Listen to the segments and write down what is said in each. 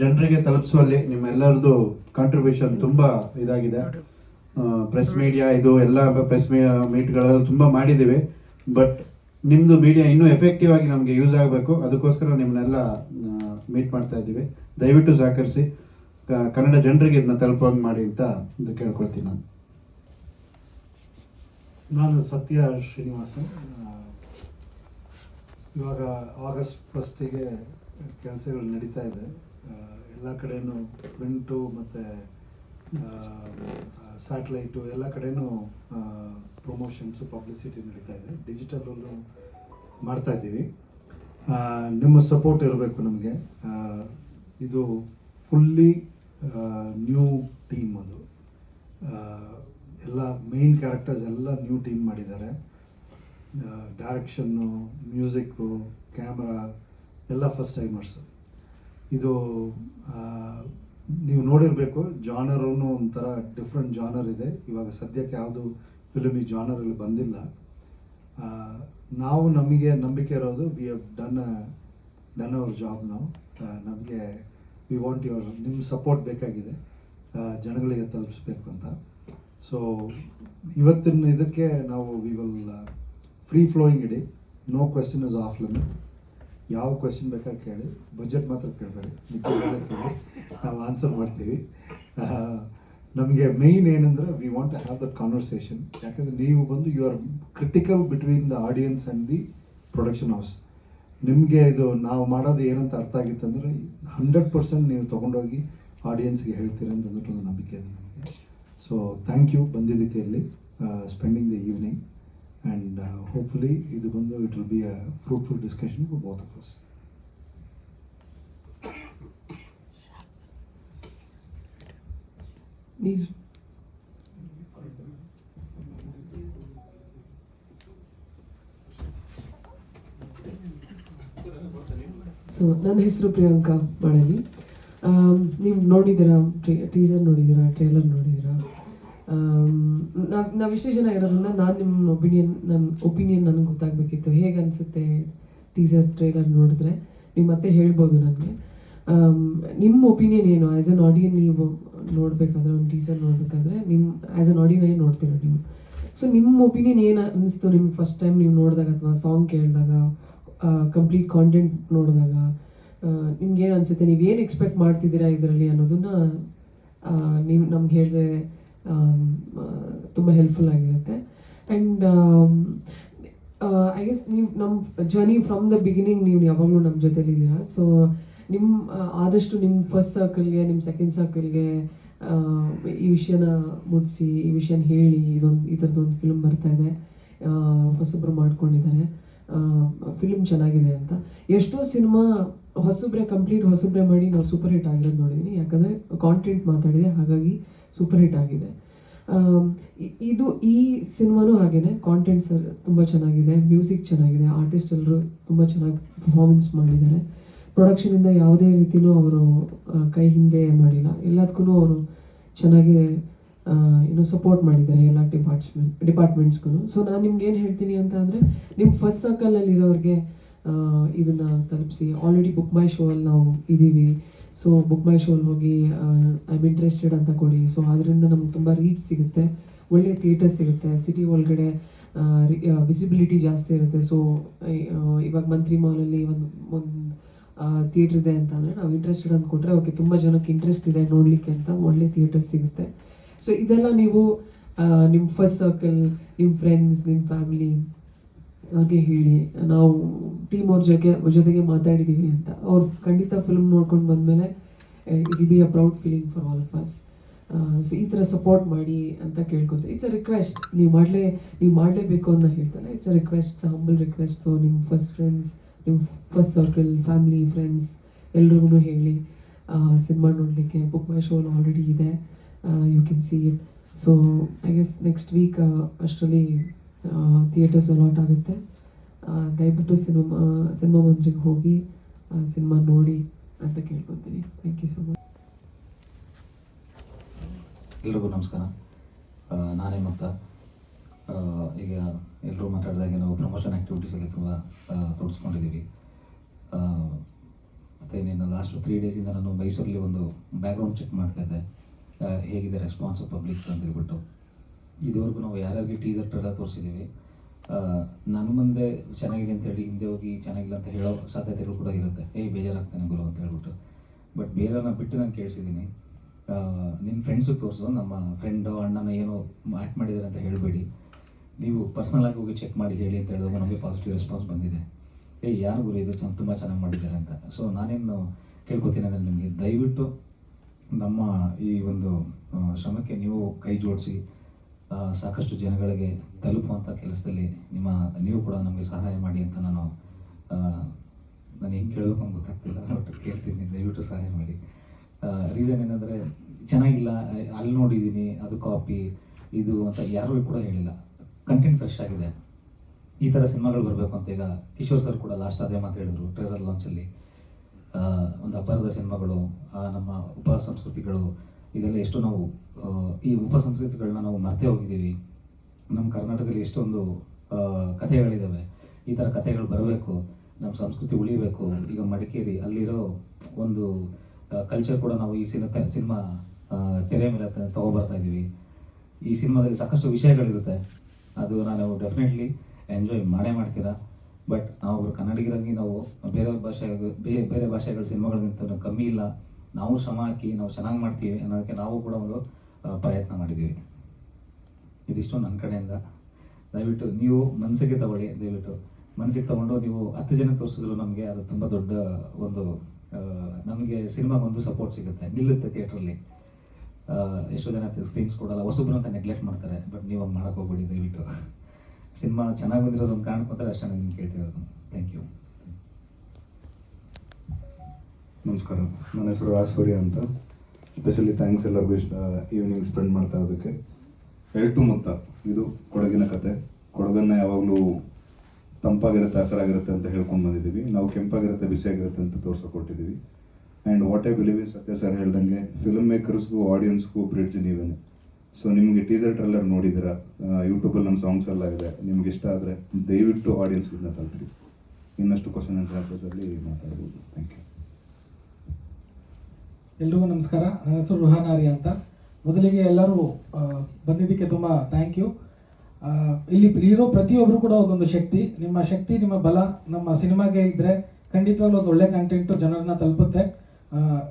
ಜನರಿಗೆ ತಲುಪಿಸುವಲ್ಲಿ ನಿಮ್ಮೆಲ್ಲರದು ಕಾಂಟ್ರಿಬ್ಯೂಷನ್ ತುಂಬಾ ಇದಾಗಿದೆ. ಪ್ರೆಸ್ ಮೀಡಿಯಾ ಇದು ಎಲ್ಲ ಪ್ರೆಸ್ ಮೀಟ್ಗಳೆಲ್ಲ ತುಂಬ ಮಾಡಿದ್ದೀವಿ. ಬಟ್ ನಿಮ್ಮದು ಮೀಡಿಯಾ ಇನ್ನೂ ಎಫೆಕ್ಟಿವ್ ಆಗಿ ನಮಗೆ ಯೂಸ್ ಆಗಬೇಕು. ಅದಕ್ಕೋಸ್ಕರ ನಿಮ್ಮನ್ನೆಲ್ಲ ಮೀಟ್ ಮಾಡ್ತಾ ಇದ್ದೀವಿ. ದಯವಿಟ್ಟು ಸಹಕರಿಸಿ. ಕನ್ನಡ ಜನರಿಗೆ ಇದನ್ನ ತಲುಪೋಂಗೆ ಮಾಡಿ ಅಂತ ಇದು ಕೇಳ್ಕೊಳ್ತೀನಿ ನಾನು. ನಾನು ಸತ್ಯ ಶ್ರೀನಿವಾಸನ್. ಇವಾಗ ಆಗಸ್ಟ್ ಫಸ್ಟಿಗೆ ಕೆಲಸಗಳು ನಡೀತಾ ಇದೆ. ಎಲ್ಲ ಕಡೆಯೂ ಪ್ರಿಂಟು ಮತ್ತು ಸ್ಯಾಟಲೈಟು ಎಲ್ಲ ಕಡೆಯೂ ಪ್ರಮೋಷನ್ಸು ಪಬ್ಲಿಸಿಟಿ ನಡೀತಾ ಇದೆ. ಡಿಜಿಟಲಲ್ಲೂ ಮಾಡ್ತಾ ಇದ್ದೀವಿ. ಆ, ನಿಮ್ಮ ಸಪೋರ್ಟ್ ಇರಬೇಕು ನಮಗೆ. ಇದು ಫುಲ್ಲಿ ನ್ಯೂ ಟೀಮ್ ಅದು. ಎಲ್ಲ ಮೇನ್ ಕ್ಯಾರೆಕ್ಟರ್ಸ್ ಎಲ್ಲ ನ್ಯೂ ಟೀಮ್ ಮಾಡಿದ್ದಾರೆ. ಡೈರೆಕ್ಷನ್ನು ಮ್ಯೂಸಿಕ್ಕು ಕ್ಯಾಮ್ರಾ ಎಲ್ಲ ಫಸ್ಟ್ ಟೈಮರ್ಸು ಇದು ನೀವು ನೋಡಿರಬೇಕು ಜಾನರೂ ಒಂಥರ ಡಿಫ್ರೆಂಟ್ ಜಾನರ್ ಇದೆ. ಇವಾಗ ಸದ್ಯಕ್ಕೆ ಯಾವುದು ಫಿಲಮ್ ಈ ಜಾನರಲ್ಲಿ ಬಂದಿಲ್ಲ. ನಾವು ನಮಗೆ ನಂಬಿಕೆ ಇರೋದು we have done done our job ನಾವು ನಮಗೆ ವಿ ವಾಂಟ್ ಯುವರ್ ನಿಮ್ಮ ಸಪೋರ್ಟ್ ಬೇಕಾಗಿದೆ. ಜನಗಳಿಗೆ ತಲುಪಿಸ್ಬೇಕು ಅಂತ. ಸೊ ಇವತ್ತಿನ ಇದಕ್ಕೆ ನಾವು we will free flowing ED no question is off limit ಯಾವ ಕ್ವೆಶನ್ ಬೇಕಾದ್ರೆ ಕೇಳಿ ಬಜೆಟ್ ಮಾತ್ರ ಕೇಳಬೇಡಿ ಕೇಳಿ, ನಾವು ಆನ್ಸರ್ ಮಾಡ್ತೀವಿ. ನಮಗೆ ಮೇಯ್ನ್ ಏನಂದ್ರೆ we want to have that conversation ಯಾಕಂದರೆ ನೀವು ಬಂದು you are critical between the audience and the production house ನಿಮಗೆ ಇದು ನಾವು ಮಾಡೋದು ಏನಂತ ಅರ್ಥ ಆಗಿತ್ತಂದರೆ ಹಂಡ್ರೆಡ್ ಪರ್ಸೆಂಟ್ ನೀವು ತೊಗೊಂಡೋಗಿ ಆಡಿಯನ್ಸ್ಗೆ ಹೇಳ್ತೀರ ಅಂತ ಅಂದ್ಬಿಟ್ಟು ಒಂದು ನಂಬಿಕೆ ಇದೆ ನಮಗೆ. ಸೊ ಥ್ಯಾಂಕ್ ಯು ಬಂದಿದ್ದಕ್ಕೆ ಇಲ್ಲಿ spending the evening and hopefully ಇದು ಬಂದು it will be a fruitful discussion for both of us so ನನ್ನ ಹೆಸರು ಪ್ರಿಯಾಂಕಾ ಬಳಲಿ ನೀವು ನೋಡಿದ್ದೀರಾ ಟೀಸರ್ ನೋಡಿದ್ದೀರಾ ಟ್ರೇಲರ್ ನೋಡಿದ್ದೀರಾ? ನಾವು ನಾವು ಇಷ್ಟೇ ಜನ ಇರೋದ್ರಿಂದ ನಾನು ನಿಮ್ಮ ಒಪಿನಿಯನ್ ನನ್ನ ಒಪಿನಿಯನ್ ನನಗೆ ಗೊತ್ತಾಗಬೇಕಿತ್ತು. ಹೇಗೆ ಅನಿಸುತ್ತೆ ಟೀಸರ್ ಟ್ರೇಲರ್ ನೋಡಿದ್ರೆ? ನೀವು ಮತ್ತೆ ಹೇಳ್ಬೋದು ನನಗೆ. ನಿಮ್ಮ ಒಪಿನಿಯನ್ ಏನು? ಆ್ಯಸ್ ಅನ್ ಆಡಿಯನ್ ನೀವು ನೋಡಬೇಕಾದ್ರೆ, ಒಂದು ಟೀಸರ್ ನೋಡಬೇಕಾದ್ರೆ ನಿಮ್ಮ ಆ್ಯಸ್ ಅನ್ ಆಡಿಯನ್ ಏನು ನೋಡ್ತೀರಾ ನೀವು? ಸೊ ನಿಮ್ಮ ಒಪಿನಿಯನ್ ಏನು ಅನಿಸ್ತು ನಿಮ್ಗೆ ಫಸ್ಟ್ ಟೈಮ್ ನೀವು ನೋಡಿದಾಗ ಅಥವಾ ಸಾಂಗ್ ಕೇಳಿದಾಗ ಕಂಪ್ಲೀಟ್ ಕಾಂಟೆಂಟ್ ನೋಡಿದಾಗ ನಿಮ್ಗೆ ಏನು ಅನಿಸುತ್ತೆ? ನೀವು ಏನು ಎಕ್ಸ್ಪೆಕ್ಟ್ ಮಾಡ್ತಿದ್ದೀರಾ ಇದರಲ್ಲಿ ಅನ್ನೋದನ್ನ ನೀವು ನಮ್ಗೆ ಹೇಳಿದ್ರೆ ತುಂಬ ಹೆಲ್ಪ್ಫುಲ್ ಆಗಿರುತ್ತೆ. ಆ್ಯಂಡ್ ಐ ಗೆಸ್ ನೀವು ನಮ್ಮ ಜರ್ನಿ ಫ್ರಮ್ ದ ಬಿಗಿನಿಂಗ್ ನೀವು ಯಾವಾಗಲೂ ನಮ್ಮ ಜೊತೆಲಿದ್ದೀರಾ ಸೊ ನಿಮ್ಮ ಆದಷ್ಟು ನಿಮ್ಮ ಫಸ್ಟ್ ಸರ್ಕಲ್ಗೆ ನಿಮ್ಮ ಸೆಕೆಂಡ್ ಸರ್ಕಲ್ಗೆ ಈ ವಿಷಯನ ಮುಟ್ಟಿಸಿ ಈ ವಿಷಯನ ಹೇಳಿ, ಇದೊಂದು, ಈ ಥರದ್ದೊಂದು ಫಿಲ್ಮ್ ಬರ್ತಾ ಇದೆ. ಹೊಸೊಬ್ಬರು ಹೊಸಬ್ರು ಮಾಡ್ಕೊಂಡಿದ್ದಾರೆ. ಫಿಲ್ಮ್ ಚೆನ್ನಾಗಿದೆ ಅಂತ. ಎಷ್ಟೋ ಸಿನಿಮಾ ಹೊಸಬ್ರೆ ಕಂಪ್ಲೀಟ್ ಹೊಸಬ್ರೆ ಮಾಡಿ ನಾವು ಸೂಪರ್ ಹಿಟ್ ಆಗಿರೋದು ನೋಡಿದ್ದೀನಿ ಯಾಕಂದರೆ ಕಾಂಟೆಂಟ್ ಮಾತಾಡಿದೆ. ಹಾಗಾಗಿ ಸೂಪರ್ ಹಿಟ್ ಆಗಿದೆ ಇದು ಈ ಸಿನಿಮಾನೂ ಹಾಗೇನೆ ಕಾಂಟೆಂಟ್ಸ್ ತುಂಬ ಚೆನ್ನಾಗಿದೆ ಮ್ಯೂಸಿಕ್ ಚೆನ್ನಾಗಿದೆ ಆರ್ಟಿಸ್ಟ್ ಎಲ್ಲರೂ ತುಂಬ ಚೆನ್ನಾಗಿ ಪರ್ಫಾರ್ಮೆನ್ಸ್ ಮಾಡಿದ್ದಾರೆ. ಪ್ರೊಡಕ್ಷನಿಂದ ಯಾವುದೇ ರೀತಿನೂ ಅವರು ಕೈ ಹಿಂದೆ ಮಾಡಿಲ್ಲ. ಎಲ್ಲದಕ್ಕೂ ಅವರು ಚೆನ್ನಾಗಿ ಏನು ಸಪೋರ್ಟ್ ಮಾಡಿದ್ದಾರೆ ಎಲ್ಲ ಡಿಪಾರ್ಟ್ಮೆಂಟ್ ಡಿಪಾರ್ಟ್ಮೆಂಟ್ಸ್ಗೂ ಸೊ ನಾನು ನಿಮ್ಗೆ ಏನು ಹೇಳ್ತೀನಿ ಅಂತ ಅಂದರೆ ನಿಮ್ಮ ಫಸ್ಟ್ ಸರ್ಕಲಲ್ಲಿರೋರಿಗೆ ಇದನ್ನು ತಲುಪಿಸಿ. ಆಲ್ರೆಡಿ ಬುಕ್ ಮೈ ಶೋ ಅಲ್ಲಿ ನಾವು ಇದ್ದೀವಿ ಸೊ ಬುಕ್ ಮೈ ಶೋಲ್ಲಿ ಹೋಗಿ ಐ ಆಮ್ ಇಂಟ್ರೆಸ್ಟೆಡ್ ಅಂತ ಕೊಡಿ. ಸೊ ಅದರಿಂದ ನಮ್ಗೆ ತುಂಬ ರೀಚ್ ಸಿಗುತ್ತೆ. ಒಳ್ಳೆ ಥಿಯೇಟರ್ ಸಿಗುತ್ತೆ. ಸಿಟಿ ಒಳಗಡೆ ವಿಸಿಬಿಲಿಟಿ ಜಾಸ್ತಿ ಇರುತ್ತೆ. ಸೊ ಇವಾಗ ಮಂತ್ರಿ ಮಾಲಲ್ಲಿ ಒಂದು ಒಂದು ಥಿಯೇಟ್ರ್ ಇದೆ ಅಂತ ಅಂದರೆ ನಾವು ಇಂಟ್ರೆಸ್ಟೆಡ್ ಅಂತ ಕೊಟ್ಟರೆ ಓಕೆ ತುಂಬ ಜನಕ್ಕೆ ಇಂಟ್ರೆಸ್ಟ್ ಇದೆ ನೋಡಲಿಕ್ಕೆ ಅಂತ ಒಳ್ಳೆ ಥಿಯೇಟರ್ ಸಿಗುತ್ತೆ. ಸೊ ಇದೆಲ್ಲ ನೀವು ನಿಮ್ಮ ಫಸ್ಟ್ ಸರ್ಕಲ್ ನಿಮ್ಮ ಫ್ರೆಂಡ್ಸ್ ನಿಮ್ಮ ಫ್ಯಾಮಿಲಿ ಅವ್ರಿಗೆ ಹೇಳಿ. ನಾವು ಟೀಮ್ ಅವ್ರ ಜೊತೆ ಜೊತೆಗೆ ಮಾತಾಡಿದ್ದೀವಿ ಅಂತ. ಅವ್ರು ಖಂಡಿತ ಫಿಲ್ಮ್ ನೋಡ್ಕೊಂಡು ಬಂದಮೇಲೆ it be a proud feeling for all of us so ಈ ಥರ ಸಪೋರ್ಟ್ ಮಾಡಿ ಅಂತ ಕೇಳ್ಕೊತಾರೆ ಇಟ್ಸ್ ಅ ರಿಕ್ವೆಸ್ಟ್ ನೀವು ಮಾಡಲೇ, ನೀವು ಮಾಡಲೇಬೇಕು ಅಂತ ಹೇಳ್ತಾರೆ. It's a request humble request ನಿಮ್ಮ ಫಸ್ಟ್ ಫ್ರೆಂಡ್ಸ್ ನಿಮ್ಮ ಫಸ್ಟ್ ಸರ್ಕಲ್ ಫ್ಯಾಮಿಲಿ ಫ್ರೆಂಡ್ಸ್ ಎಲ್ರಿಗೂ ಹೇಳಿ. ಸಿನಿಮಾ ನೋಡಲಿಕ್ಕೆ ಬುಕ್ ಮೈ ಶೋ ಆಲ್ರೆಡಿ ಇದೆ. You can see it so I guess next week ಅಷ್ಟರಲ್ಲಿ ಥಿಯೇಟರ್ಸ್ ಅಲಾಟ್ ಆಗುತ್ತೆ. ದಯವಿಟ್ಟು ಸಿನಿಮಾ ಸಿನಿಮಾ ಮಂದಿರಿಗೆ ಹೋಗಿ ಸಿನಿಮಾ ನೋಡಿ ಅಂತ ಕೇಳ್ಕೊತೀನಿ. ಥ್ಯಾಂಕ್ ಯು ಸೊ ಮಚ್ ಎಲ್ರಿಗೂ ನಮಸ್ಕಾರ. ನಾನೇ ಮತ್ತ ಈಗ ಎಲ್ಲರೂ ಮಾತಾಡಿದಾಗೆ ನಾವು ಪ್ರಮೋಷನ್ ಆ್ಯಕ್ಟಿವಿಟೀಸಲ್ಲಿ ತುಂಬ ತೊಡಸ್ಕೊಂಡಿದ್ದೀವಿ ಮತ್ತು ಇನ್ನೇನು ಲಾಸ್ಟ್ ತ್ರೀ ಡೇಸಿಂದ ನಾನು ಮೈಸೂರಲ್ಲಿ ಒಂದು ಬ್ಯಾಕ್ಗ್ರೌಂಡ್ ಚೆಕ್ ಮಾಡ್ತಾ ಇದ್ದೆ. ಹೇಗಿದೆ ರೆಸ್ಪಾನ್ಸ್ ಪಬ್ಲಿಕ್ ಅಂತ ಹೇಳ್ಬಿಟ್ಟು. ಇದುವರೆಗೂ ನಾವು ಯಾರ್ಯಾರಿಗೆ ಟೀಸರ್ ಟ್ರೇಲರ್ ತೋರಿಸಿದ್ದೀವಿ. ನನ್ನ ಮುಂದೆ ಚೆನ್ನಾಗಿದೆ ಅಂತ ಹೇಳಿ, ಹಿಂದೆ ಹೋಗಿ ಚೆನ್ನಾಗಿಲ್ಲ ಅಂತ ಹೇಳೋ ಸಾಧ್ಯತೆಗಳು ಕೂಡ ಇರುತ್ತೆ. ಏಯ್ ಬೇಜಾರಾಗ್ತಾನೆ ಗುರು ಅಂತ ಹೇಳ್ಬಿಟ್ಟು. ಬಟ್ ಬೇರೆಯವ್ರನ್ನ ಬಿಟ್ಟು ನಾನು ಕೇಳಿಸಿದ್ದೀನಿ. ನಿನ್ನ ಫ್ರೆಂಡ್ಸಿಗೆ ತೋರಿಸು, ನಮ್ಮ ಫ್ರೆಂಡು ಅಣ್ಣನ ಏನೋ ಆ್ಯಕ್ಟ್ ಮಾಡಿದ್ದಾರೆ ಅಂತ ಹೇಳಬೇಡಿ. ನೀವು ಪರ್ಸ್ನಲ್ ಆಗಿ ಹೋಗಿ ಚೆಕ್ ಮಾಡಿ ಹೇಳಿ ಅಂತ ಹೇಳಿದಾಗ ನಮಗೆ ಪಾಸಿಟಿವ್ ರೆಸ್ಪಾನ್ಸ್ ಬಂದಿದೆ. ಏಯ್ ಯಾರು ಗುರು ಇದು? ಚೆನ್ನ ತುಂಬ ಚೆನ್ನಾಗಿ ಮಾಡಿದ್ದಾರೆ ಅಂತ. ಸೊ ನಾನೇನು ಕೇಳ್ಕೊತೀನಿ ಅಂದರೆ ನಿಮಗೆ ದಯವಿಟ್ಟು ನಮ್ಮ ಈ ಒಂದು ಶ್ರಮಕ್ಕೆ ನೀವು ಕೈ ಜೋಡಿಸಿ ಸಾಕಷ್ಟು ಜನಗಳಿಗೆ ತಲುಪುವಂಥ ಕೆಲಸದಲ್ಲಿ ನಿಮ್ಮ, ನೀವು ಕೂಡ ನಮಗೆ ಸಹಾಯ ಮಾಡಿ ಅಂತ ನಾನು ನಾನು ಹೆಂಗೆ ಕೇಳಬೇಕು ಅಂತ ಗೊತ್ತಾಗ್ತಿಲ್ಲ ಬಟ್ ಕೇಳ್ತೀನಿ, ದಯವಿಟ್ಟು ಸಹಾಯ ಮಾಡಿ. ರೀಸನ್ ಏನಂದರೆ ಚೆನ್ನಾಗಿಲ್ಲ, ಅಲ್ಲಿ ನೋಡಿದ್ದೀನಿ, ಅದು ಕಾಪಿ ಇದು ಅಂತ ಯಾರೂ ಕೂಡ ಹೇಳಿಲ್ಲ. ಕಂಟೆಂಟ್ ಫ್ರೆಶ್ ಆಗಿದೆ. ಈ ಥರ ಸಿನಿಮಾಗಳು ಬರಬೇಕು ಅಂತ ಈಗ ಕಿಶೋರ್ ಸರ್ ಕೂಡ ಲಾಸ್ಟ್ ಅದೇ ಮಾತು ಹೇಳಿದರು ಟ್ರೇಲರ್ ಲಾಂಚಲ್ಲಿ ಒಂದು ಅಬ್ಬರದ ಸಿನಿಮಾಗಳು ನಮ್ಮ ಉಪ ಸಂಸ್ಕೃತಿಗಳು ಇದೆಲ್ಲ ಎಷ್ಟು ನಾವು ಈ ಉಪ ಸಂಸ್ಕೃತಿಗಳನ್ನ ನಾವು ಮರ್ತೇ ಹೋಗಿದ್ದೀವಿ. ನಮ್ಮ ಕರ್ನಾಟಕದಲ್ಲಿ ಎಷ್ಟೊಂದು ಕಥೆಗಳಿದ್ದಾವೆ ಈ ಥರ ಕಥೆಗಳು ಬರಬೇಕು. ನಮ್ಮ ಸಂಸ್ಕೃತಿ ಉಳಿಬೇಕು. ಈಗ ಮಡಿಕೇರಿ ಅಲ್ಲಿರೋ ಒಂದು ಕಲ್ಚರ್ ಕೂಡ ನಾವು ಈ ಸಿನಿಮಾ ಸಿನಿಮಾ ತೆರೆ ಮೇಲೆ ತಗೊಬರ್ತಾ ಇದ್ದೀವಿ ಈ ಸಿನಿಮಾದಲ್ಲಿ ಸಾಕಷ್ಟು ವಿಷಯಗಳಿರುತ್ತೆ. ಅದು ನಾನು ಡೆಫಿನೆಟ್ಲಿ ಎಂಜಾಯ್ ಮಾಡೇ ಮಾಡ್ತೀರಾ. ಬಟ್ ನಾವು ಕನ್ನಡಿಗರಾಗಿ ನಾವು ಬೇರೆ ಭಾಷೆ ಬೇರೆ ಬೇರೆ ಭಾಷೆಗಳ ಸಿನಿಮಾಗಳಿಗಿಂತ ಕಮ್ಮಿ ಇಲ್ಲ. ನಾವು ಶ್ರಮ ಹಾಕಿ, ನಾವು ಚೆನ್ನಾಗಿ ಮಾಡ್ತೀವಿ ಅನ್ನೋದಕ್ಕೆ ನಾವು ಕೂಡ ಒಂದು ಪ್ರಯತ್ನ ಮಾಡಿದ್ದೀವಿ. ಇದಿಷ್ಟು ನನ್ನ ಕಡೆಯಿಂದ. ದಯವಿಟ್ಟು ನೀವು ಮನಸ್ಸಿಗೆ ತಗೊಳ್ಳಿ, ದಯವಿಟ್ಟು. ಮನಸ್ಸಿಗೆ ತಗೊಂಡು ನೀವು ಹತ್ತು ಜನ ತೋರಿಸಿದ್ರು ನಮಗೆ, ಅದು ತುಂಬ ದೊಡ್ಡ ಒಂದು ನಮಗೆ ಸಿನಿಮಾಗೊಂದು ಸಪೋರ್ಟ್ ಸಿಗುತ್ತೆ. ನಿಲ್ಲುತ್ತೆ ಥಿಯೇಟ್ರಲ್ಲಿ. ಎಷ್ಟೋ ಜನ ಸ್ಕ್ರೀನ್ಸ್ ಕೊಡಲ್ಲ, ಹೊಸಬ್ರು ಅಂತ ನೆಗ್ಲೆಕ್ಟ್ ಮಾಡ್ತಾರೆ. ಬಟ್ ನೀವು ಹಂಗೆ ಮಾಡೋಕ್ಕೆ ಹೋಗ್ಬೇಡಿ, ದಯವಿಟ್ಟು. ಸಿನಿಮಾ ಚೆನ್ನಾಗಿ ಬಂದಿರೋದು ಒಂದು ಕಾರಣಕ್ಕೋಸ್ಕರ ಅಷ್ಟೇ ನಾನು ಕೇಳ್ತಿರೋದು. ಥ್ಯಾಂಕ್ ಯು ನಮಸ್ಕಾರ. ನನ್ನ ಹೆಸರು ರಾಜ್ ಅಂತ. ಸ್ಪೆಷಲಿ ಥ್ಯಾಂಕ್ಸ್ ಎಲ್ಲರಿಗೂ ಇಷ್ಟ ಈವ್ನಿಂಗ್ ಸ್ಪೆಂಡ್ ಮಾಡ್ತಾ ಇರೋದಕ್ಕೆ. ಎಲ್ಟು ಮುತ್ತ. ಇದು ಕೊಡಗಿನ ಕತೆ. ಕೊಡಗನ್ನ ಯಾವಾಗಲೂ ತಂಪಾಗಿರುತ್ತೆ, ಹಸರಾಗಿರುತ್ತೆ ಅಂತ ಹೇಳ್ಕೊಂಡು ಬಂದಿದ್ದೀವಿ. ನಾವು ಕೆಂಪಾಗಿರುತ್ತೆ, ಬಿಸಿಯಾಗಿರುತ್ತೆ ಅಂತ ತೋರ್ಸಕೊಟ್ಟಿದ್ದೀವಿ and what I believe Satya sir ಹೇಳ್ದಂಗೆ ಫಿಲ್ಮ್ ಮೇಕರ್ಸ್ಗೂ ಆಡಿಯನ್ಸ್ಗೂ ಬ್ರಿಡ್ಜ್ ನೀವೇನೆ. ಸೊ ನಿಮಗೆ ಟೀಸರ್ ಟ್ರೈಲರ್ ನೋಡಿದ್ದೀರಾ? ಯೂಟ್ಯೂಬಲ್ಲಿ ನಮ್ಮ ಸಾಂಗ್ಸ್ ಎಲ್ಲ ಇದೆ. ನಿಮ್ಗೆ ಇಷ್ಟ ಆದರೆ ದಯವಿಟ್ಟು ಆಡಿಯನ್ಸ್ ಇದನ್ನ ತಲುಪಿ ಇನ್ನಷ್ಟು ಕ್ವಶನ್ ಆನ್ಸರ್ ಆನ್ಸರ್ಸಲ್ಲಿ ಮಾತಾಡ್ಬೋದು. ಥ್ಯಾಂಕ್ ಯು ಎಲ್ರಿಗೂ ನಮಸ್ಕಾರ. ನನ್ನ ಹೆಸರು ರುಹಾನಾರಿ ಅಂತ. ಮೊದಲಿಗೆ ಎಲ್ಲರೂ ಬಂದಿದ್ದಕ್ಕೆ ತುಂಬ ಥ್ಯಾಂಕ್ ಯು ಇಲ್ಲಿ ಇರೋ ಪ್ರತಿಯೊಬ್ಬರು ಕೂಡ ಒಂದೊಂದು ಶಕ್ತಿ. ನಿಮ್ಮ ಶಕ್ತಿ ನಿಮ್ಮ ಬಲ ನಮ್ಮ ಸಿನಿಮಾಗೆ ಇದ್ದರೆ ಖಂಡಿತವಾಗ್ಲೂ ಒಂದು ಒಳ್ಳೆ ಕಂಟೆಂಟು ಜನರನ್ನ ತಲುಪುತ್ತೆ.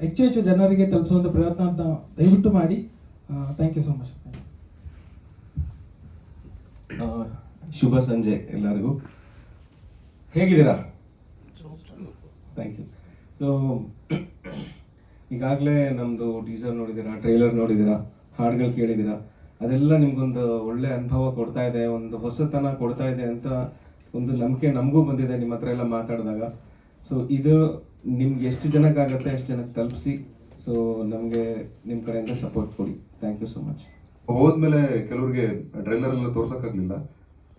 ಹೆಚ್ಚು ಹೆಚ್ಚು ಜನರಿಗೆ ತಲುಪಿಸುವಂಥ ಪ್ರಯತ್ನ ಅಂತ ದಯವಿಟ್ಟು ಮಾಡಿ. ಥ್ಯಾಂಕ್ ಯು ಸೊ ಮಚ್ ಶುಭ ಸಂಜೆ ಎಲ್ಲರಿಗೂ. ಹೇಗಿದ್ದೀರಾ? ಥ್ಯಾಂಕ್ ಯು ಸೊ ಈಗಾಗಲೇ ನಮ್ಮದು ಟೀಸರ್ ನೋಡಿದ್ದೀರಾ ಟ್ರೈಲರ್ ನೋಡಿದ್ದೀರಾ, ಹಾಡುಗಳು ಕೇಳಿದ್ದೀರಾ, ಅದೆಲ್ಲ ನಿಮಗೊಂದು ಒಳ್ಳೆ ಅನುಭವ ಕೊಡ್ತಾ ಇದೆ, ಒಂದು ಹೊಸತನ ಕೊಡ್ತಾ ಇದೆ ಅಂತ ಒಂದು ನಂಬಿಕೆ ನಮಗೂ ಬಂದಿದೆ ನಿಮ್ಮ ಹತ್ರ ಎಲ್ಲ ಮಾತಾಡಿದಾಗ. ಸೊ ಇದು ನಿಮ್ಗೆ ಎಷ್ಟು ಜನಕ್ಕಾಗತ್ತೆ ಎಷ್ಟು ಜನಕ್ಕೆ ತಲುಪಿಸಿ. ಸೊ ನಮಗೆ ನಿಮ್ಮ ಕಡೆಯಿಂದ ಸಪೋರ್ಟ್ ಕೊಡಿ. ಥ್ಯಾಂಕ್ ಯು ಸೊ ಮಚ್ ಹೋದ್ಮೇಲೆ ಕೆಲವ್ರಿಗೆ ಟ್ರೈಲರ್ ಎಲ್ಲ ತೋರ್ಸಕ್ಕಾಗ್ಲಿಲ್ಲ.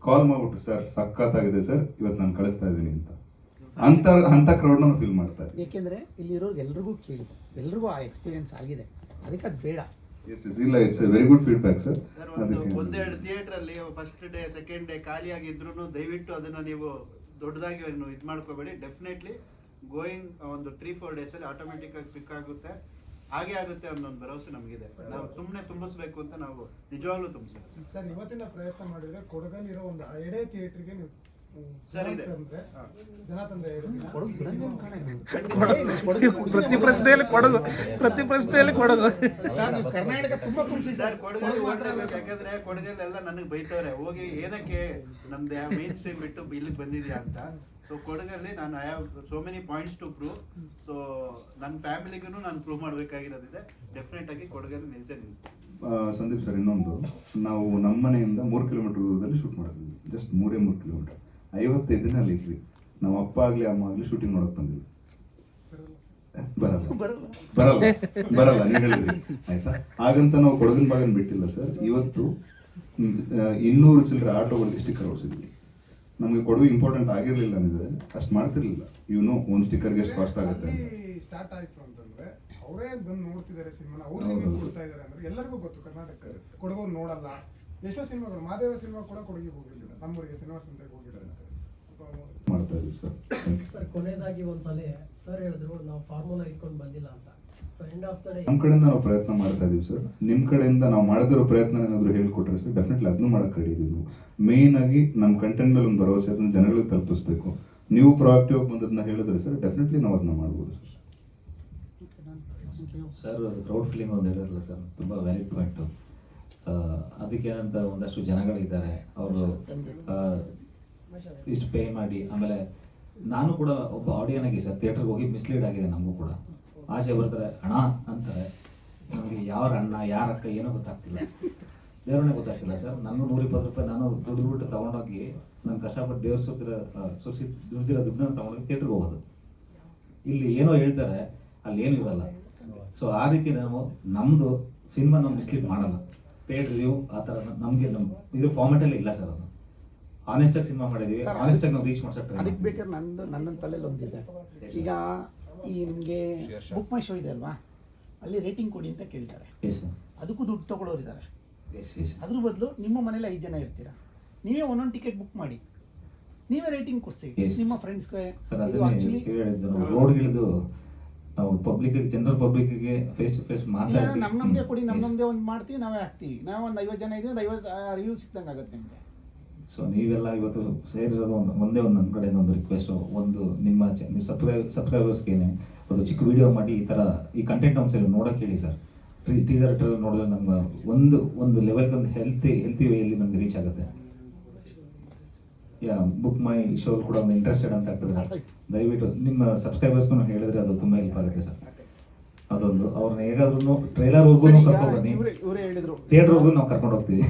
ಕಾಲ್ ಮಾಡ್ಬಿಟ್ಟು, ಸರ್, ಸಖತ್ತಾಗಿದೆ, ಸರ್, ಇವತ್ತು ನಾನು ಕಳಿಸ್ತಾ ಇದ್ದೀನಿ ಅಂತ. ಅಂತ ಅಂತ ಕ್ರೌಡ್ನ ಫೀಲ್ ಮಾಡ್ತಾರೆ. ಏಕೆಂದರೆ ಇಲ್ಲಿರೋರ್ಗೆ ಎಲ್ರಿಗೂ ಕೇಳಿ ಎಲ್ರಿಗೂ ಆ ಎಕ್ಸ್ಪೀರಿಯನ್ಸ್ ಆಗಿದೆ. ಅದಕ್ಕೆ ಅದು ಬೇಡ. ಎಸ್ ಎಸ್ ಇಲ್ಲ it's very good feedback sir sir ಒಂದು ಒಂದೆರಡು ಥಿಯೇಟರ್ ಅಲ್ಲಿ ಫಸ್ಟ್ ಡೇ ಸೆಕೆಂಡ್ ಡೇ ಖಾಲಿಯಾಗಿದ್ರು ದಯವಿಟ್ಟು ಅದನ್ನ ನೀವು ದೊಡ್ಡದಾಗಿ ಏನು ಇದು ಮಾಡ್ಕೋಬೇಡಿ. ಡೆಫಿನೆಟ್ಲಿ ಗೋಯಿಂಗ್ ಒಂದು ತ್ರೀ ಫೋರ್ ಡೇಸ್ ಅಲ್ಲಿ ಆಟೋಮೆಟಿಕ್ ಆಗಿ ಪಿಕ್ ಆಗುತ್ತೆ. ಹಾಗೆ ಆಗುತ್ತೆ ಅನ್ನೋ ಒಂದು ಭರವಸೆ ನಮಗಿದೆ. ನಾವು ಸುಮ್ಮನೆ ತುಂಬಿಸ್ಬೇಕು ಅಂತ ನಾವು ನಿಜವಾಗ್ಲೂ ತುಂಬಿಸ್ತೀವಿ ಸರ್ ಇವತ್ತಿನ ಪ್ರಯತ್ನ ಮಾಡಿದ್ರೆ ಕೊಡಗಲ್ಲಿರೋ ಒಂದು ಎರಡೇ ಥಿಯೇಟರ್ಗೆ ನೀವು ಕೊಡಗು. ಪ್ರತಿ ಪ್ರಶ್ನೆಯಲ್ಲಿ ಕೊಡಗು ಪ್ರತಿ ಪ್ರಶ್ನೆಯಲ್ಲಿ ಕೊಡಗು ಸರ್, ಕರ್ನಾಟಕ ತುಂಬಾ ತುಂಬಿಸಿ ಸರ್ ಕೊಡಗಲ್ಲಿ ಹೋಗ್ಬೇಕು ಯಾಕಂದ್ರೆ ಕೊಡಗಲ್ಲೆಲ್ಲ ನನಗೆ ಬೈತವ್ರೆ. ಹೋಗಿ ಏನಕ್ಕೆ ನಮ್ದು ಮೇನ್ ಸ್ಟ್ರೀಮ್ ಬಿಟ್ಟು ಇಲ್ಲಿಗೆ ಬಂದಿದ್ಯಾ ಅಂತ. ಸೊ ಕೊಡಗಲ್ಲಿ ನಾನು I have so many points to prove so ನನ್ನ ಫ್ಯಾಮಿಲಿಗೂ ನಾನು ಪ್ರೂವ್ ಮಾಡಬೇಕಾಗಿರೋದಿದೆ. ಡೆಫಿನೆಟ್ ಆಗಿ ಕೊಡಗಲ್ಲಿ ನಿಲ್ಸೆ ನಿಲ್ಸ್ತೀನಿ. ಸಂದೀಪ್ ಸರ್ ಇನ್ನೊಂದು. ನಾವು ನಮ್ಮ ಮನೆಯಿಂದ ಮೂರು ಕಿಲೋಮೀಟರ್ ದೂರದಲ್ಲಿ ಶೂಟ್ ಮಾಡಿದ್ವಿ. ಜಸ್ಟ್ ಮೂರೇ ಮೂರು ಕಿಲೋಮೀಟರ್ ಐವತ್ತೈದು ದಿನ ಅಲ್ಲಿ ಇದ್ವಿ. ನಮ್ಮ ಅಪ್ಪ ಆಗಲಿ ಅಮ್ಮ ಆಗಲಿ ಶೂಟಿಂಗ್ ನೋಡಕ್ ಬಂದಿದ್ವಿ ಬರಲ್ಲ. ಬರಲ್ಲ. ಬರಲ್ಲ. ನೀವು ಹೇಳಿದ್ರಿ. ಆಯ್ತಾ? ಹಾಗಂತ ನಾವು ಕೊಡಗಿನ ಭಾಗನ ಬಿಟ್ಟಿಲ್ಲ ಸರ್. ಇವತ್ತು ಇನ್ನೂರು ಚಿಲ್ಲರೆ ಆಟೋಗಳಿಗೆ ಸ್ಟಿಕ್ಕರ್ ಹೊಡಿಸಿದ್ವಿ. ನಮಗೆ ಕೊಡಗು ಇಂಪಾರ್ಟೆಂಟ್ ಆಗಿರಲಿಲ್ಲ ಅಂದ್ರೆ ಅಷ್ಟು ಮಾಡ್ತಿರ್ಲಿಲ್ಲ. ಇವನು ಒಂದು ಸ್ಟಿಕ್ಕರ್ಗೆ ಎಷ್ಟು ಕಾಸ್ಟ್ ಆಗುತ್ತೆ ಸ್ಟಾರ್ಟ್ ಆಯ್ತು ಅಂತಂದ್ರೆ ಅವರೇ ಬಂದು ನೋಡ್ತಿದ್ದಾರೆ ಸಿನಿಮಾ ಅವ್ರು ಕೊಡ್ತಾ ಇದ್ದಾರೆ ಅಂದ್ರೆ ಎಲ್ಲರಿಗೂ ಗೊತ್ತು ಕರ್ನಾಟಕ. ಕೊಡಗು ನೋಡಲ್ಲ. ಎಷ್ಟೋ ಸಿನಿಮಾಗಳು ಮಾದೇವ ಸಿನಿಮಾ ಕೂಡ ಕೊಡಗಿಗೆ ಹೋಗಿರ್ಲಿಲ್ಲ. ನಮ್ಮೂರಿಗೆ ಸಿನಿಮಾ ಸಂತೆಗೆ ಹೋಗಿದ್ದಾರೆ. ಮಾಡ್ತಾ ಇದೀವಿ ಸರ್ ಥ್ಯಾಂಕ್ ಯು ಸರ್ ಕೊನೆಯದಾಗಿ ಒಂದ್ಸಲ ಸರ್ ಹೇಳಿದ್ರು ನಾವು ಫಾರ್ಮುಲಾ ಇಟ್ಕೊಂಡು ಬಂದಿಲ್ಲ ಅಂತ. So end of the day ನಮ್ಮ ಕಡೆಯಿಂದ ನಾವು ಪ್ರಯತ್ನ ಮಾಡ್ತಾ ಇದೀವಿ ಸರ್ ನಿಮ್ಮ ಕಡೆಯಿಂದ ನಾವು ಮಾಡದಿರೋ ಪ್ರಯತ್ನ ಏನಾದರೂ ಹೇಳ್ಕೊಟ್ರೆ ಸರ್ ಡೆಫಿನೆಟ್ಲಿ ಅದನ್ನು ಮಾಡಕ್ಕೆ ರೆಡಿ ಇದೀವಿ ಮೇನ್ ಆಗಿ ನಮ್ಮ ಕಂಟೆಂಟ್ ಮೇಲೆ ಒಂದು ಭರವಸೆ ಅದನ್ನು ಜನಗಳಿಗೆ ತಲುಪಿಸ್ಬೇಕು. ನೀವು ಪ್ರಾಕ್ಟಿವ್ ಆಗಿ ಬಂದದನ್ನ ಹೇಳಿದ್ರೆ ಸರ್ ಡೆಫಿನೆಟ್ಲಿ ನಾವು ಅದನ್ನ ಮಾಡ್ಬೋದು ಸರ್ ಸರ್ ಕ್ರೌಡ್ ಫಿಲಿಂಗ್ ಒಂದು ಹೇಳಿರಲ್ಲ ಸರ್ ತುಂಬ ವ್ಯಾಲಿಡ್ ಪಾಯಿಂಟು ಅದಕ್ಕೆ ಏನಂತ ಒಂದಷ್ಟು ಜನಗಳಿದ್ದಾರೆ ಅವರು ಇಷ್ಟು ಪೇ ಮಾಡಿ ಆಮೇಲೆ ನಾನು ಕೂಡ ಒಬ್ಬ ಆಡಿಯನ್ ಆಗಿ ಸರ್ ಥಿಯೇಟರ್ಗೆ ಹೋಗಿ ಮಿಸ್ಲೀಡ್ ಆಗಿದೆ ನಮಗೂ ಕೂಡ. ಆಸೆ ಬರ್ತಾರೆ ಹಣ ಅಂತಾರೆ. ನಮಗೆ ಯಾರ ಅಣ್ಣ, ಯಾರ ಅಕ್ಕ ಏನೋ ಗೊತ್ತಾಗ್ತಿಲ್ಲ. ದೇವ್ರನ್ನೇ ಗೊತ್ತಾಗ್ತಿಲ್ಲ ಸರ್. ನಾನು ನೂರ ಇಪ್ಪತ್ತು ರೂಪಾಯಿ ನಾನು ದುಡ್ಡು ಬಿಟ್ಟು ತೊಗೊಂಡೋಗಿ ನಾನು ಕಷ್ಟಪಟ್ಟು ದೇವ್ರ ಸುತ್ತಿರೋ ಸುರಿಸಿ ದುಡ್ದಿರೋ ದುಡ್ಡನ್ನ ತೊಗೊಂಡೋಗಿ ಥಿಯೇಟ್ರಿಗೆ ಹೋಗೋದು. ಇಲ್ಲಿ ಏನೋ ಹೇಳ್ತಾರೆ, ಅಲ್ಲಿ ಏನೂ ಇರಲ್ಲ. ಸೊ ಆ ರೀತಿ ನಾವು ನಮ್ಮದು ಸಿನಿಮಾ ನಾವು ಮಿಸ್ಲೀಡ್ ಮಾಡಲ್ಲ. ಪೇಡ್ ರಿವ್ಯೂ ಆ ಥರ ನಮಗೆ ನಮ್ಮ ಇದು ಫಾರ್ಮೆಟಲ್ಲಿ ಇಲ್ಲ ಸರ್ ಅದು. ಆನೆಸ್ಟಾಗಿ ಸಿನಿಮಾ ಮಾಡಿದೀವಿ. ಆನೆಸ್ಟ್ ಆಗಿ ನಾವು ರೀಚ್ ಮಾಡ್ಸಕ್ಕೆ ಅದಕ್ಕೆ ಬೇಕಾದ್ರೆ ನಂದು ನನ್ನ ತಲೆಯಲ್ಲಿ ಒಂದಿದೆ ಈಗ ಈ ನಿಮಗೆ ಬುಕ್ ಮೈ ಶೋ ಇದೆ ಅಲ್ವಾ? ಅಲ್ಲಿ ರೇಟಿಂಗ್ ಕೊಡಿ ಅಂತ ಕೇಳ್ತಾರೆ. ಎಸ್ ಸರ್ ಅದಕ್ಕೂ ದುಡ್ಡು ತಗೊಳ್ಳೋರಿದ್ದಾರೆ ಎಸ್ ಎಸ್ ಅದ್ರ ಬದಲು ನಿಮ್ಮ ಮನೇಲಿ ಐದು ಜನ ಇರ್ತೀರಾ? ನೀವೇ ಒಂದೊಂದು ಟಿಕೆಟ್ ಬುಕ್ ಮಾಡಿ. ನೀವೇ ರೇಟಿಂಗ್ ಕೊಡ್ಸಿ. ನಿಮ್ಮ ಫ್ರೆಂಡ್ಸ್ಗೆ ರೋಡ್ಗಿಳಿದು ನಾವು ಪಬ್ಲಿಕ್ ಜನರಲ್ ಪಬ್ಲಿಕ್ಗೆ ಫೇಸ್ ಟು ಫೇಸ್ ಮಾತಾಡ್ತೀವಿ. ನಮ್ಮ ನಮಗೆ ಕೊಡಿ ನಮ್ಮ. ನಮ್ಮದೇ ಒಂದು ಮಾಡ್ತೀವಿ. ನಾವೇ ಹಾಕ್ತೀವಿ. ನಾವು ಒಂದು ಐವತ್ತು ಜನ ಇದ್ದೀವಿ ಒಂದು ಐವತ್ತು ರಿವ್ಯೂ ಸಿಕ್ಕಂಗೆ ಆಗುತ್ತೆ ನಿಮಗೆ. ಸೊ ನೀವೆಲ್ಲ ಇವತ್ತು ಸೇರಿರೋದು ಒಂದು ಒಂದೇ ಒಂದು ನನ್ನ ಕಡೆಯಿಂದ ಒಂದು ರಿಕ್ವೆಸ್ಟು ಒಂದು ನಿಮ್ಮ ನಿಮ್ಮ ಸಬ್ಸ್ಕ್ರೈ ಸಬ್ಸ್ಕ್ರೈಬರ್ಸ್ಗೇನೆ ಒಂದು ಚಿಕ್ಕ ವಿಡಿಯೋ ಮಾಡಿ ಈ ಥರ ಈ ಕಂಟೆಂಟ್ ಒಂದ್ಸಲ ನೋಡೋಕೆ ಹೇಳಿ ಸರ್ ಟೀಸರ್ ಟ್ರೈಲರ್ ನೋಡಿದ್ರೆ ನಮ್ಮ ಒಂದು ಒಂದು ಲೆವೆಲ್ಗೆ ಒಂದು ಹೆಲ್ತಿ ಹೆಲ್ತಿ ವೇಯಲ್ಲಿ ನಮಗೆ ರೀಚ್ ಆಗುತ್ತೆ. ಯಾ ಬುಕ್ ಮೈ ಶೋ ಕೂಡ ಒಂದು ಇಂಟ್ರೆಸ್ಟೆಡ್ ಅಂತ ಆಗ್ತದೆ ದಯವಿಟ್ಟು ನಿಮ್ಮ ಸಬ್ಸ್ಕ್ರೈಬರ್ಸ್ಗೂ ಹೇಳಿದ್ರೆ ಅದು ತುಂಬ ಹೆಲ್ಪ್ ಆಗುತ್ತೆ ಸರ್ ಅದೊಂದು. ಅವ್ರನ್ನ ಹೇಗಾದ್ರೂ ಟ್ರೈಲರ್ ಹೋಗೂ ಕರ್ಕೊಂಡು ಬನ್ನಿ. ಥಿಯೇಟ್ರ್ವರೆಗೂ ನಾವು ಕರ್ಕೊಂಡು ಹೋಗ್ತೀವಿ.